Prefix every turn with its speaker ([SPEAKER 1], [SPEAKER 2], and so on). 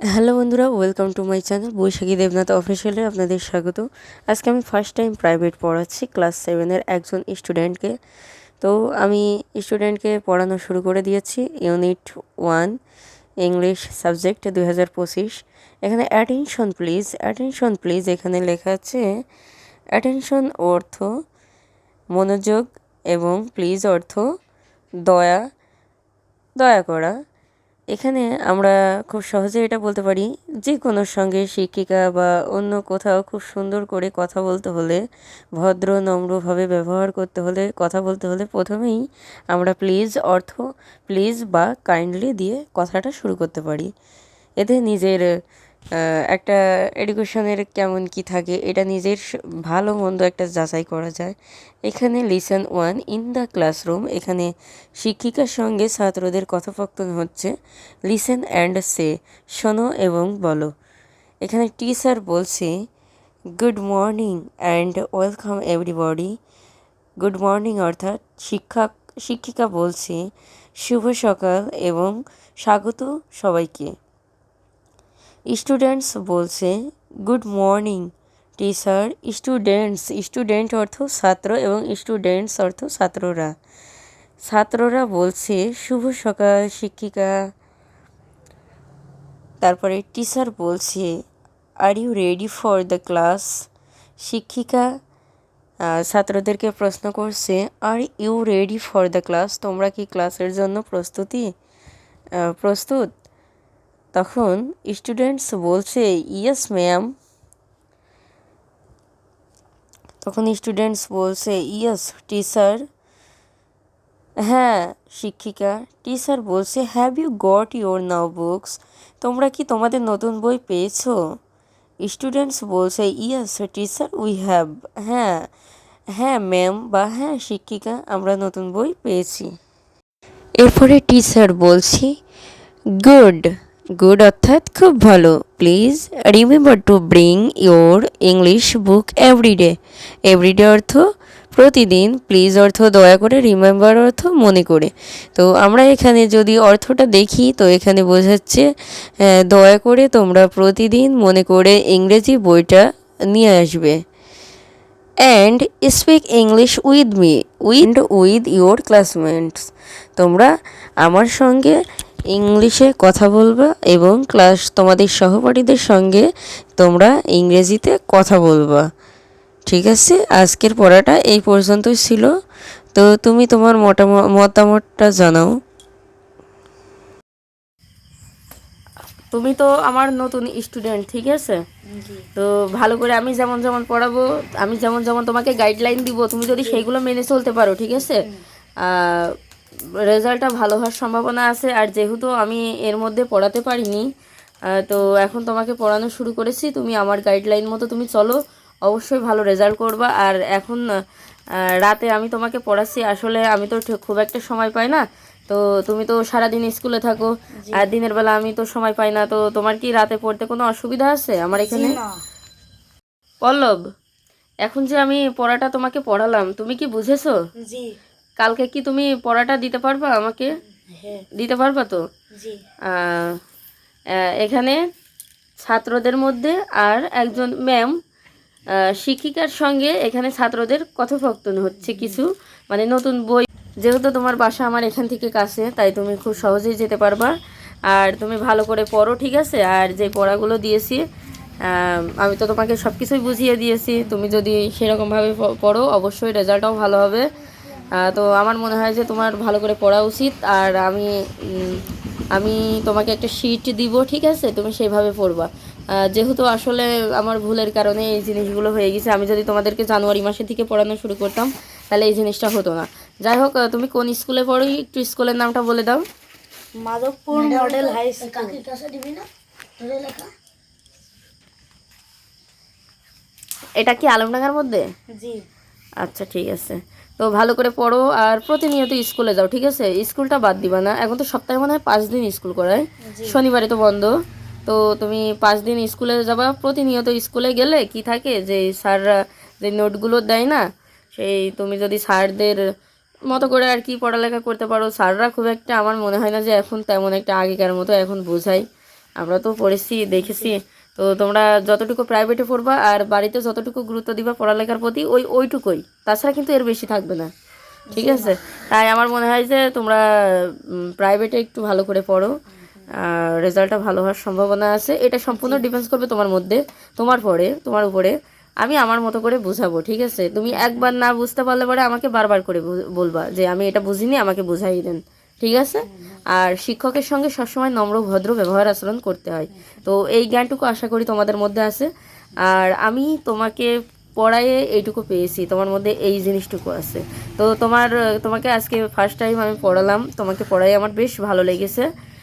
[SPEAKER 1] Hello বন্ধুরা welcome to my channel Baishakhi Debnath অফিসিয়ালে আপনাদের স্বাগত। আজকে আমি ফার্স্ট টাইম প্রাইভেট পড়াচ্ছি ক্লাস সেভেনের একজন স্টুডেন্টকে তো আমি স্টুডেন্টকে পড়ানো শুরু করে দিয়েছি ইউনিট ওয়ান ইংলিশ সাবজেক্ট দুই হাজার পঁচিশ। এখানে অ্যাটেনশন প্লিজ অ্যাটেনশন প্লিজ এখানে লেখা আছে অ্যাটেনশন অর্থ, মনোযোগ এবং প্লিজ অর্থ, দয়া দয়া করা। এখানে আমরা খুব সহজে এটা বলতে পারি যে কোনো সঙ্গে শিক্ষিকা বা অন্য কোথাও খুব সুন্দর করে কথা বলতে হলে, ভদ্র, নম্রভাবে ব্যবহার করতে হলে, কথা বলতে হলে প্রথমেই আমরা প্লিজ অর্থ প্লিজ বা কাইন্ডলি দিয়ে কথাটা শুরু করতে পারি। এতে নিজের একটা এডুকেশনের কেমন কি থাকে, এটা নিজের ভালো মন্দ একটা যাচাই করা যায়। এখানে listen one in the classroom এখানে শিক্ষিকার সঙ্গে ছাত্রদের কথোপকথন হচ্ছে। লিসেন অ্যান্ড সে শোনো এবং বলো। এখানে টিচার বলছে good morning and welcome everybody good morning অর্থাৎ শিক্ষক, শিক্ষিকা বলছে, শুভ সকাল এবং স্বাগত সবাইকে। স্টুডেন্টস বলছে good morning teacher students student অর্থ ছাত্র এবং স্টুডেন্টস অর্থ ছাত্ররা। ছাত্ররা বলছে, শুভ সকাল, শিক্ষিকা। তারপরে টিচার বলছে are you ready for the class শিক্ষিকা ছাত্রদেরকে প্রশ্ন করছে are you ready for the class তোমরা কি ক্লাসের জন্য প্রস্তুতি প্রস্তুত? তখন স্টুডেন্টস বলছে ইয়েস ম্যাম তখন স্টুডেন্টস বলছে ইয়েস টিচার হ্যাঁ শিক্ষিকা টিচার বলছে have you got your now books তোমরা কি তোমাদের নতুন বই পেয়েছ? স্টুডেন্টস বলছে ইয়েস টিচার উই হ্যাভ হ্যাঁ হ্যাঁ ম্যাম বা হ্যাঁ শিক্ষিকা, আমরা নতুন বই পেয়েছি। এরপরে টিচার বলছি গুড গুড অর্থাৎ খুব ভালো। Please remember to bring your English book everyday everyday অর্থ প্রতিদিন। প্লিজ অর্থ দয়া করে রিমেম্বার অর্থ মনে করে। তো আমরা এখানে যদি অর্থটা দেখি, তো এখানে বোঝাচ্ছে দয়া করে তোমরা প্রতিদিন মনে করে ইংরেজি বইটা নিয়ে আসবে। And speak English with me with with your classmates তোমরা আমার সঙ্গে ইংলিশে কথা বলবা এবং ক্লাস তোমাদের সহপাঠীদের সঙ্গে তোমরা ইংরেজিতে কথা বলবা। ঠিক আছে? আজকের পড়াটা এই পর্যন্তই ছিল। তো তুমি তোমার মোটামো- মতামতটা জানাও। তুমি তো আমার নতুন স্টুডেন্ট ঠিক আছে? তো ভালো করে আমি যেমন যেমন পড়াবো আমি যেমন যেমন তোমাকে গাইডলাইন দিব তুমি যদি সেইগুলো মেনে চলতে পারো ঠিক আছে? রেজাল্টটা ভালো হওয়ার সম্ভাবনা আছে আর যেহেতু আমি এর মধ্যে পড়াতে পারিনি তো এখন তোমাকে পড়ানো শুরু করেছি তুমি আমার গাইডলাইন মতো তুমি চলো অবশ্যই ভালো রেজাল্ট করবা আর এখন রাতে আমি তোমাকে পড়াচ্ছি আসলে আমি তো খুব একটা সময় পাই না তো তুমি তো সারাদিন স্কুলে থাকো আর দিনের বেলা আমি তো সময় পাই না তো তোমার কি রাতে পড়তে কোনো অসুবিধা আছে আমার এখানে? পল্লব এখন যে আমি পড়াটা তোমাকে পড়ালাম তুমি কি বুঝেছ?
[SPEAKER 2] জি।
[SPEAKER 1] কালকে কি তুমি পড়াটা দিতে পারবা আমাকে?
[SPEAKER 2] হ্যাঁ।
[SPEAKER 1] দিতে পারবা তো? এখানে ছাত্রদের মধ্যে আর একজন ম্যাম শিক্ষিকার সঙ্গে এখানে ছাত্রদের কথোপকথন হচ্ছে কিছু। মানে নতুন বই যেহেতু তোমার বাসা আমার এখান থেকে কাছে তাই তুমি খুব সহজেই যেতে পারবা। আর তুমি ভালো করে পড়ো ঠিক আছে? আর যে পড়াগুলো দিয়েছি আমি তো তোমাকে সব কিছুই বুঝিয়ে দিয়েছি। তুমি যদি সেরকমভাবে পড়ো অবশ্যই রেজাল্টটাও ভালো হবে। তো আমার মনে হয় যে তোমার ভালো করে পড়া উচিত আর আমি আমি তোমাকে একটা শিট দিব ঠিক আছে? তুমি সেইভাবে পড়বা। যেহেতু আসলে আমার ভুলের কারণে এই জিনিসগুলো হয়ে গেছে আমি যদি তোমাদেরকে জানুয়ারি মাসের থেকে পড়ানো শুরু করতাম তাহলে এই জিনিসটা হতো না। যাই হোক তুমি কোন স্কুলে পড়ো? একটু স্কুলের নামটা বলে দাও।
[SPEAKER 2] Madhabpur model high school.
[SPEAKER 1] এটা কি আলমডাঙ্গার মধ্যে?
[SPEAKER 2] জি।
[SPEAKER 1] আচ্ছা ঠিক আছে। তো ভালো করে পড়ো আর প্রতিনিয়ত স্কুলে যাও ঠিক আছে? স্কুলটা বাদ দিবা না। এখন তো সপ্তাহে মনে হয় পাঁচ দিন স্কুল করায়। শনিবারে তো বন্ধ। তো তুমি পাঁচ দিন স্কুলে যাবা প্রতিনিয়ত স্কুলে গেলে কি থাকে? যে স্যাররা যে নোটগুলো দেয় না সেই তুমি যদি স্যারদের মতো করে আর কি পড়ালেখা করতে পারো স্যাররা খুব একটা আমার মনে হয় না যে এখন তেমন একটা আগেকার মতো এখন বোঝায়। আমরা তো পড়েছি দেখেছি। তো তোমরা যতটুকু প্রাইভেটে পড়বা আর বাড়িতে যতটুকু গুরুত্ব দিবা পড়ালেখার প্রতি, ওই ওইটুকুই। তাছাড়া কিন্তু এর বেশি থাকবে না। ঠিক আছে? তাই আমার মনে হয় যে তোমরা প্রাইভেটে একটু ভালো করে পড়ো। রেজাল্টটা ভালো হওয়ার সম্ভাবনা আছে। এটা সম্পূর্ণ ডিপেন্ডস করবে তোমার মধ্যে, তোমার পরে, তোমার উপরে। আমি আমার মতো করে বুঝাবো, ঠিক আছে? তুমি একবার না বুঝতে পারলে পরে আমাকে বারবার করে বলবা যে আমি এটা বুঝিনি, আমাকে বুঝাই দেন। ঠিক আছে? আর শিক্ষকের সঙ্গে সবসময় নম্র, ভদ্র ব্যবহার আচরণ করতে হয়। তো এই জ্ঞানটুকু আশা করি তোমাদের মধ্যে আছে। আর আমি তোমাকে পড়ায়ে এইটুকু পেয়েছি। তোমার মধ্যে এই জিনিসটুকু আছে। তো তোমার, তোমাকে আজকে ফার্স্ট টাইম আমি পড়ালাম। তোমাকে পড়াই আমার বেশ ভালো লেগেছে।